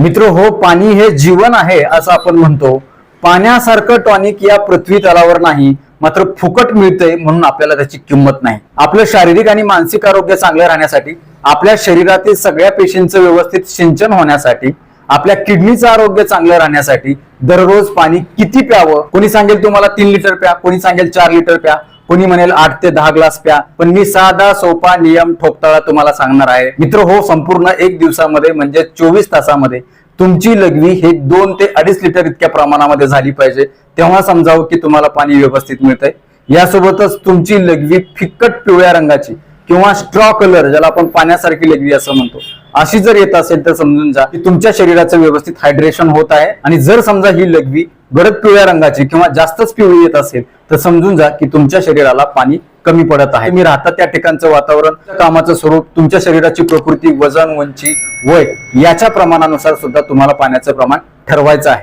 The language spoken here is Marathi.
मित्र हो पाणी हे जीवन आहे असं आपण म्हणतो. पाण्यासारखं टॉनिक या पृथ्वी तलावर नाही मात्र फुकट मिळते म्हणून आपल्याला त्याची किंमत नाही. आपलं शारीरिक आणि मानसिक आरोग्य चांगलं राहण्यासाठी आपल्या शरीरातील सगळ्या पेशींचं व्यवस्थित सिंचन होण्यासाठी आपल्या किडनीचं आरोग्य चांगलं राहण्यासाठी दररोज पाणी किती प्यावं? कोणी सांगेल तुम्हाला तीन लिटर प्या कोणी सांगेल चार लिटर प्या? कोणी म्हणेल आठ ते दहा ग्लास प्या पण मी साधा सोपा नियम ठोकताळा तुम्हाला सांगणार आहे. मित्र हो संपूर्ण एक दिवसामध्ये म्हणजे चोवीस तासामध्ये तुमची लघवी हे दोन ते अडीच लिटर इतक्या प्रमाणामध्ये झाली पाहिजे. तेव्हा समजावं की तुम्हाला पाणी व्यवस्थित मिळतंय. यासोबतच तुमची लघवी फिक्कट पिवळ्या रंगाची किंवा स्ट्रॉ कलर ज्याला आपण पाण्यासारखी लघवी असं म्हणतो. अशी जर येत असेल तर समजून जा की तुमच्या शरीराचं व्यवस्थित हायड्रेशन होत आहे. आणि जर समजा ही लघवी गडद पिवळ्या रंगाची किंवा जास्तच पिवळी येत असेल तर समजून जा की तुमच्या शरीराला पाणी कमी पडत आहे. मी राहता त्या ठिकाणचं वातावरण कामाचं स्वरूप तुमच्या शरीराची प्रकृती वजन वंची वय याच्या प्रमाणानुसार सुद्धा तुम्हाला पाण्याचं प्रमाण ठरवायचं आहे.